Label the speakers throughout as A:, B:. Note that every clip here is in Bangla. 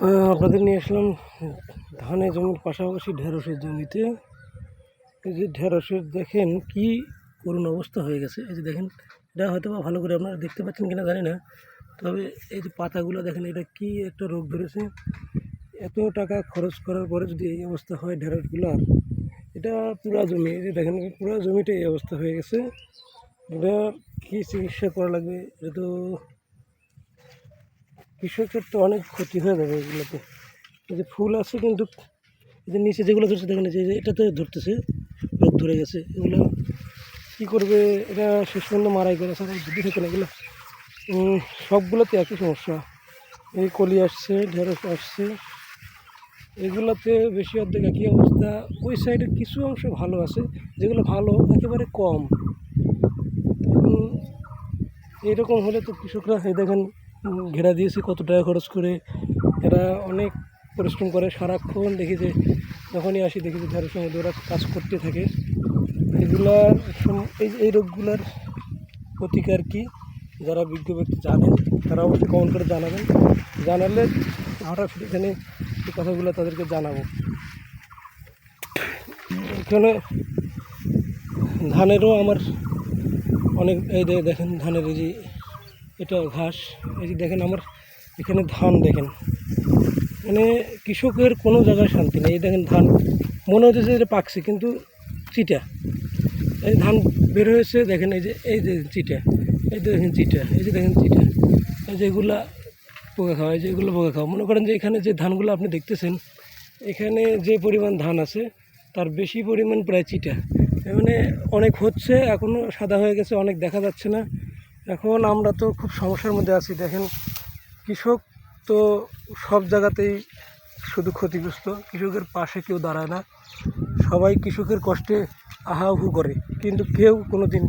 A: আপনাদের নিয়ে আসলাম ধানে জমির পাশাপাশি ঢেঁড়সের জমিতে। এই যে ঢেঁড়সের দেখেন কি করুণ অবস্থা হয়ে গেছে। এই যে দেখেন, এটা হয়তো বা ভালো করে আপনারা দেখতে পাচ্ছেন কিনা জানি না। তবে এই যে পাতাগুলো দেখেন, এটা কি একটা রোগ ধরেছে। এত টাকা খরচ করার পরে যদি এই অবস্থা হয় ঢেঁড়সগুলোর, এটা পুরা জমি, এই যে দেখেন, পুরো জমিটা এই অবস্থা হয়ে গেছে। এটা কী চিকিৎসা করা লাগবে? এটা তো কৃষকের তো অনেক ক্ষতি হয়ে যাবে এগুলোতে। এই যে ফুল আছে কিন্তু, এই যে নিচে যেগুলো ধরছে দেখেন যে এটাতে ধরতেছে রোগ ধরে গেছে, এগুলো কী করবে? এটা শেষ পর্যন্ত মারাই ছাড়া বুদ্ধি থাকে না এগুলো। সবগুলোতে একই সমস্যা। এই কলি আসছে, ঢেঁড়স আসছে। এগুলোতে বেশি অর্ধেক একই অবস্থা। ওই সাইডে কিছু অংশ ভালো আছে, যেগুলো ভালো, একেবারে কম। এরকম হলে তো কৃষকরা, এই দেখেন ঘেরা দিয়েছে কত টাকা খরচ করে। এরা অনেক পরিশ্রম করে, সারাক্ষণ দেখি যে যখনই আসি দেখি যে ধারের সঙ্গে ওরা কাজ করতে থাকে। এগুলার এই এই রোগগুলার প্রতিকার কী? যারা বিজ্ঞ ব্যক্তি জানেন, তারা অবশ্যই কমেন্ট করে জানাবেন। জানালে আমরা এখানে এই কথাগুলো তাদেরকে জানাব। এখানে ধানেরও আমার অনেক, এই দেখেন ধানের এই যে এটা ঘাস। এই যে দেখেন আমার এখানে ধান দেখেন। মানে কৃষকের কোনো জায়গায় শান্তি নেই। এই দেখেন ধান। মনে হচ্ছে যে পাকছে, কিন্তু চিটা। এই ধান বের হয়েছে, দেখেন এই যে এই যে চিটা। এই যে দেখেন চিটা, এই যে দেখেন চিটা। এই যে এগুলা পোকা খাওয়া, এই যে এগুলো পোকা খাওয়া। মনে করেন যে এখানে যে ধানগুলো আপনি দেখতেছেন, এখানে যে পরিমাণ ধান আছে, তার বেশি পরিমাণ প্রায় চিটা। মানে অনেক হচ্ছে এখনও সাদা হয়ে গেছে, অনেক দেখা যাচ্ছে না। এখন আমরা তো খুব সমস্যার মধ্যে আছি, দেখেন। কৃষক তো সব জায়গাতেই শুধু ক্ষতিগ্রস্ত, কৃষকের পাশে কেউ দাঁড়ায় না। সবাই কৃষকের কষ্টে আহাহু করে, কিন্তু কেউ কোনো দিন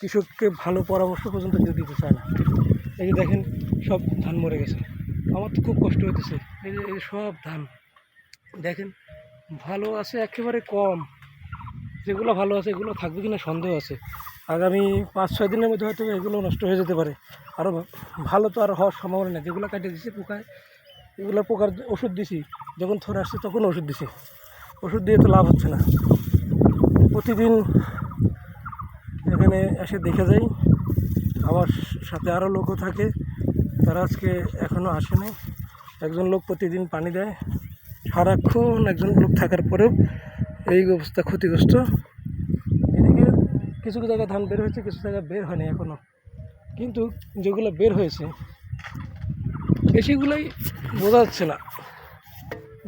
A: কৃষককে ভালো পরামর্শ পর্যন্ত কেউ দিতে চায় না। এই যে দেখেন, সব ধান মরে গেছে। আমার তো খুব কষ্ট হতেছে এই যে, এই সব ধান, দেখেন, ভালো আছে, একেবারে কম। যেগুলো ভালো আছে, এগুলো থাকবে কিনা সন্দেহ আছে। আগামী পাঁচ ছয় দিনের মধ্যে হয়তো এগুলো নষ্ট হয়ে যেতে পারে। আরও ভালো তো আর হওয়ার সম্ভাবনা নেই। যেগুলো কাটে দিছি, পোকায়, এগুলো পোকার ওষুধ দিছি, যখন থরে আসছে তখন ওষুধ দিছি। ওষুধ দিয়ে তো লাভ হচ্ছে না। প্রতিদিন এখানে এসে দেখে যাই। আমার সাথে আরও লোকও থাকে, তারা আজকে এখনও আসেনি। একজন লোক প্রতিদিন পানি দেয়। সারাক্ষণ একজন লোক থাকার পরেও এই অবস্থা ক্ষতিগ্রস্ত। এদিকে কিছু কিছু জায়গায় ধান বের হয়েছে, কিছু জায়গায় বের হয়নি এখনও কিন্তু যেগুলো বের হয়েছে, বেশিগুলোই বোঝা যাচ্ছে না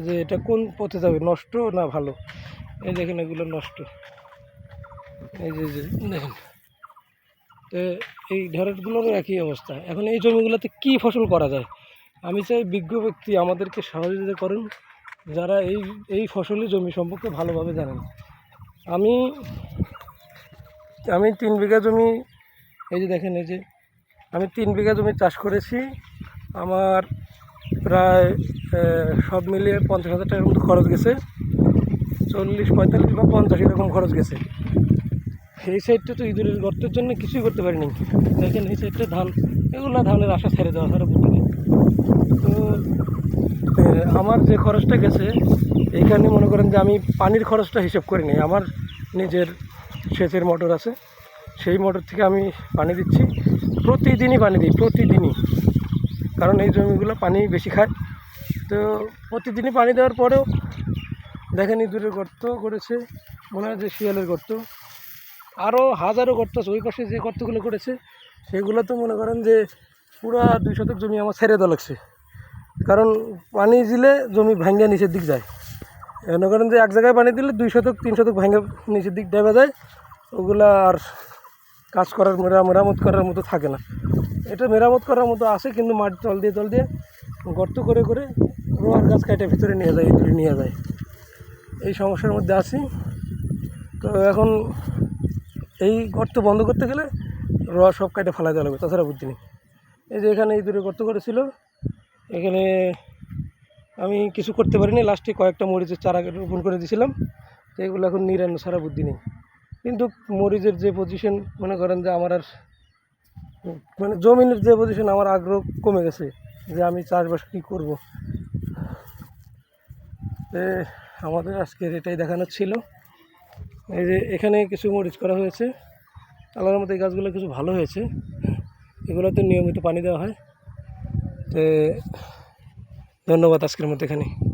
A: যে এটা কোন পথে যাবে, নষ্ট না ভালো? এই দেখেন এগুলো নষ্ট। এই যে, দেখেন। তো এই ঢেঁড়সগুলোরও একই অবস্থা। এখন এই জমিগুলোতে কী ফসল করা যায়? আমি চাই বিজ্ঞ ব্যক্তি আমাদেরকে সহযোগিতা করুন, যারা এই এই ফসলি জমি সম্পর্কে ভালোভাবে জানেন। আমি আমি তিন বিঘা জমি, এই যে দেখেন, এই যে আমি তিন বিঘা জমি চাষ করেছি। আমার প্রায় সব মিলিয়ে পঞ্চাশ হাজার টাকার মতো খরচ গেছে। চল্লিশ, পঁয়তাল্লিশ বা পঞ্চাশ এরকম খরচ গেছে। সেই সাইডটা তো ইঁদুরের গর্তের জন্য কিছুই করতে পারিনি। দেখেন, এই সাইডটা ধান, এগুলো ধানের আশা ছেড়ে দেওয়া ছাড়া বুদ্ধি নেই তো আমার যে খরচটা গেছে, এইখানে মনে করেন যে আমি পানির খরচটা হিসেব করিনি আমার নিজের সেচের মোটর আছে। সেই মোটর থেকে আমি পানি দিচ্ছি। প্রতিদিনই পানি দিই, প্রতিদিনই। কারণ এই জমিগুলো পানি বেশি খায়। তো প্রতিদিনই পানি দেওয়ার পরেও দেখেন ইঁদুরের গর্ত করেছে, মনে হয় যে শিয়ালের গর্ত। আরও হাজারো গর্ত আছে, ওই পাশে যে গর্তগুলো করেছে, সেগুলো তো মনে করেন যে পুরা দুই শতক জমি আমার ছেড়ে দেওয়া লাগছে। কারণ পানি দিলে জমি ভাঙ্গা নিচের দিক যায়। মনে করেন যে এক জায়গায় পানি দিলে দুই শতক, তিন শতক ভাঙ্গা নিচের দিক ডেবে যায়। ওগুলা আর কাজ করার মেরা, মেরামত করার মতো থাকে না। এটা মেরামত করার মতো আসে কিন্তু মাটি তল দিয়ে তল দিয়ে গর্ত করে করে রোয়ার গাছ কাটে ভিতরে নিয়ে যায় ইঁদুরে নিয়ে যায়। এই সমস্যার মধ্যে আছি। তো এখন এই গর্ত বন্ধ করতে গেলে রোয়া সব কাটে ফেলা দেওয়া লাগবে, তাছাড়া বুদ্ধি নেই। এই যে এখানে ইঁদুরে গর্ত করেছিল, এখানে আমি কিছু করতে পারিনি। লাস্টে কয়েকটা মরিচের চারা রোপণ করে দিয়েছিলাম। তো এগুলো এখন নিরান্ন সারা বুদ্ধি নেই। কিন্তু মরিচের যে পজিশন মনে করেন যে আমার আর মানে জমিনের যে পজিশন আমার আগ্রহ কমে গেছে যে আমি চাষবাস কী করব। আমাদের আজকের এটাই দেখানোর ছিল। এই যে এখানে কিছু মরিচ করা হয়েছে। আল্লাহর মতো এই গাছগুলো কিছু ভালো হয়েছে। এগুলোতে নিয়মিত পানি দেওয়া হয়। তো, ধন্যবাদ আজকের মতো এখানে।